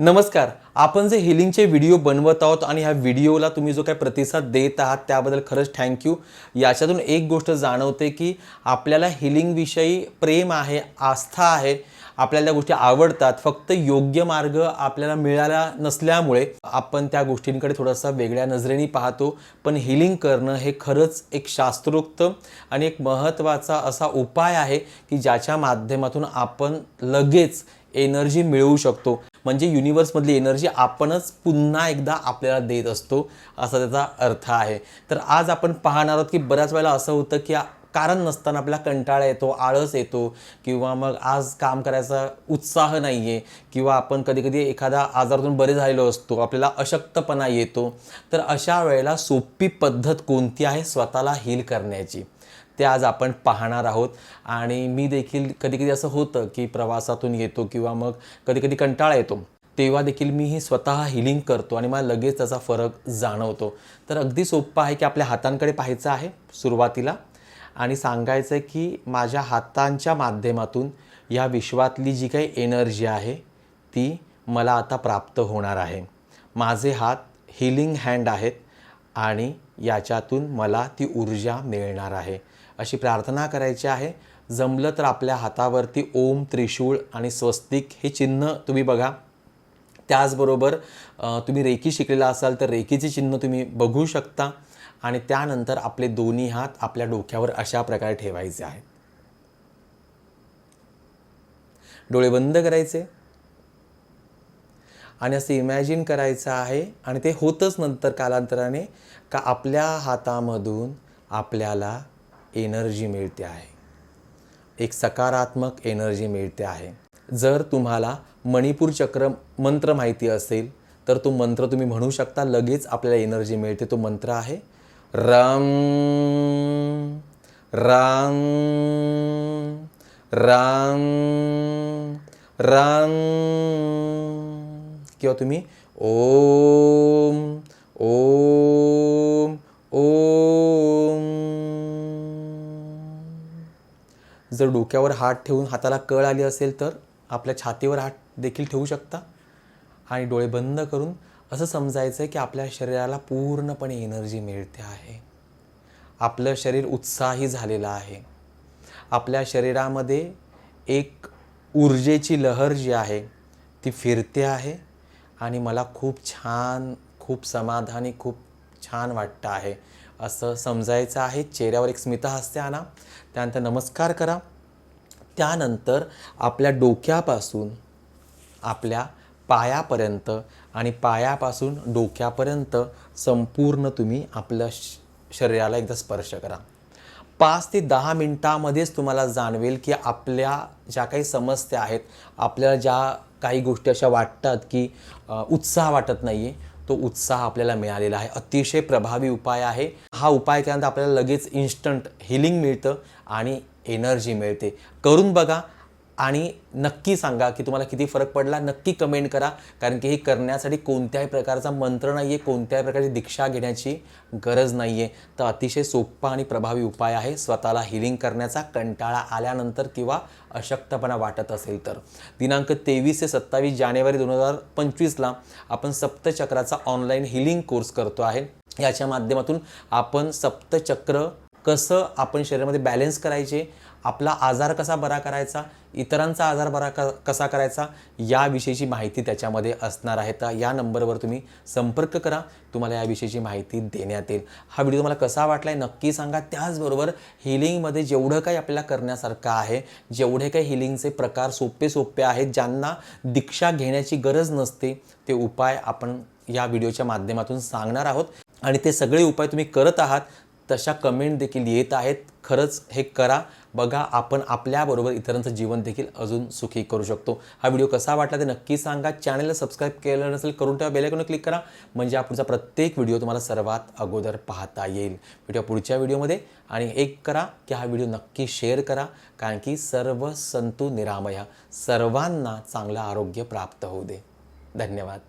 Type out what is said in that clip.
नमस्कार. आपण जे हिलिंगचे व्हिडिओ बनवत आहोत आणि ह्या व्हिडिओला तुम्ही जो काही प्रतिसाद देत आहात त्याबद्दल खरंच थँक्यू याच्यातून एक गोष्ट जाणवते की आपल्याला हिलिंगविषयी प्रेम आहे आस्था आहे आपल्याला त्या गोष्टी आवडतात. फक्त योग्य मार्ग आपल्याला मिळाला नसल्यामुळे आपण त्या गोष्टींकडे थोडासा वेगळ्या नजरेने पाहतो. पण हिलिंग करणं हे खरंच एक शास्त्रोक्त आणि एक महत्त्वाचा असा उपाय आहे की ज्याच्या माध्यमातून आपण लगेच एनर्जी मिळवू शकतो. म्हणजे युनिवर्समधली एनर्जी आपणच पुन्हा एकदा आपल्याला देत असतो असा त्याचा अर्थ आहे. तर आज आपण पाहणार आहोत की बऱ्याच वेळेला असं होतं की कारण नसताना आपल्याला कंटाळा येतो आळस येतो किंवा मग आज काम करायचा उत्साह नाही आहे किंवा आपण कधीकधी एखादा आजारातून बरे झालेलो असतो आपल्याला अशक्तपणा येतो तर अशा वेळेला सोपी पद्धत कोणती आहे? स्वतःला हील करण्याची. ते आज आपण पाहणार आहोत. आणि मी देखील कधी कधी असं होतं की प्रवासातून येतो किंवा मग कधी कधी कंटाळा येतो तेव्हा देखील मी ही स्वतः हिलिंग करतो आणि मला लगेच त्याचा फरक जाणवतो. तर अगदी सोपं आहे की आपल्या हातांकडे पाहायचं आहे सुरुवातीला. आणि सांगायचं आहे की माझ्या हातांच्या माध्यमातून या विश्वातली जी काही एनर्जी आहे ती मला आता प्राप्त होणार आहे. माझे हात हिलिंग हँड आहेत आणि याच्यातून मला ती ऊर्जा मिळणार आहे. अशी प्रार्थना करायची आहे. जमलं तर आपल्या हातावरती ओम त्रिशूळ आणि स्वस्तिक हे चिन्ह तुम्ही बघा. त्याचबरोबर तुम्ही रेकी शिकलेला असाल तर रेकीचे चिन्ह तुम्ही बघू शकता आणि त्यानंतर आपले दोन्ही हात आपल्या डोक्यावर अशा प्रकारे ठेवायचे आहेत. डोळे बंद करायचे. आणि असं इमॅजिन करायचं आहे आणि ते होतंच नंतर कालांतराने का आपल्या हातामधून आपल्याला एनर्जी मिळते आहे. एक सकारात्मक एनर्जी मिळते आहे. जर तुम्हाला मणिपूर चक्र मंत्र माहिती असेल तर तो मंत्र तुम्ही म्हणू शकता लगेच आपल्याला एनर्जी मिळते तो मंत्र आहे रम राम राम राम किंवा तुम्ही ओम ओम ओम. जर डोक्यावर हात ठेवून हाताला कळ आली असेल तर आपल्या छातीवर हात देखील ठेवू शकता. आणि डोळे बंद करून असं समजायचं आहे की आपल्या शरीराला पूर्णपणे एनर्जी मिळते आहे. आपलं शरीर उत्साही झालेलं आहे. आपल्या शरीरामध्ये एक ऊर्जेची लहर जी आहे ती फिरते आहे. आणि मला खूप छान खूप समाधानी खूप छान वाटतं आहे. असं समजायचं आहे. चेहऱ्यावर एक स्मितहास्य आणा. त्यानंतर नमस्कार करा. त्यानंतर आपल्या डोक्यापासून आपल्या पायापर्यंत आणि पायापासून डोक्यापर्यंत संपूर्ण तुम्ही आपल्या श शरीराला एकदा स्पर्श करा. पाच ते दहा मिनटामध्येच तुम्हाला जाणवेल की आपल्या ज्या काही समस्या आहेत आपल्याला ज्या काही गोष्टी अशा वाटतात की उत्साह वाटत नाही आहे तो उत्साह आपल्याला मिळालेला आहे. अतिशय प्रभावी उपाय आहे. हा उपाय केल्यानंतर आपल्याला लगेच इन्स्टंट हिलिंग मिळतं आणि एनर्जी मिळते. करून बघा आणि नक्की सांगा की तुम्हाला किती फरक पडला नक्की कमेंट करा. कारण की हे करण्यासाठी कोणत्याही प्रकारचा मंत्र नाही आहे कोणत्याही प्रकारची दीक्षा घेण्याची गरज नाही आहे तर अतिशय सोपा आणि प्रभावी उपाय आहे स्वतःला हिलिंग करण्याचा कंटाळा आल्यानंतर किंवा अशक्तपणा वाटत असेल तर. दिनांक तेवीस ते सत्तावीस जानेवारी दोन हजार पंचवीसला आपण सप्तचक्राचा ऑनलाईन हिलिंग कोर्स करतो आहे. याच्या माध्यमातून आपण सप्तचक्र कसं आपण शरीरामध्ये बॅलन्स करायचे आपला आजार कसा बरा करायचा इतरांचा आजार बरा क कसा करायचा याविषयीची माहिती त्याच्यामध्ये असणार आहे. तर या नंबरवर तुम्ही संपर्क करा. तुम्हाला याविषयीची माहिती देण्यात येईल. हा व्हिडिओ तुम्हाला कसा वाटला आहे नक्की सांगा. त्याचबरोबर हिलिंगमध्ये जेवढं काही आपल्याला करण्यासारखं आहे जेवढे काही हिलिंगचे प्रकार सोपे सोपे आहेत ज्यांना दीक्षा घेण्याची गरज नसते ते उपाय आपण या व्हिडिओच्या माध्यमातून सांगणार आहोत. आणि ते सगळे उपाय तुम्ही करत आहात तशा कमेंट देखील येत आहेत. खरंच हे करा. बघा आपण आपल्याबरोबर इतरांचं जीवन देखील अजून सुखी करू शकतो. हा व्हिडिओ कसा वाटला ते नक्की सांगा. चॅनलला सबस्क्राईब केलं नसेल करून ठेवा. बेलायकॉन क्लिक करा. म्हणजे हा प्रत्येक व्हिडिओ तुम्हाला सर्वात अगोदर पाहता येईल. भेटूया पुढच्या व्हिडिओमध्ये आणि एक करा की हा व्हिडिओ नक्की शेअर करा. कारण की सर्व संतू निरामया. सर्वांना चांगलं आरोग्य प्राप्त होऊ दे. धन्यवाद.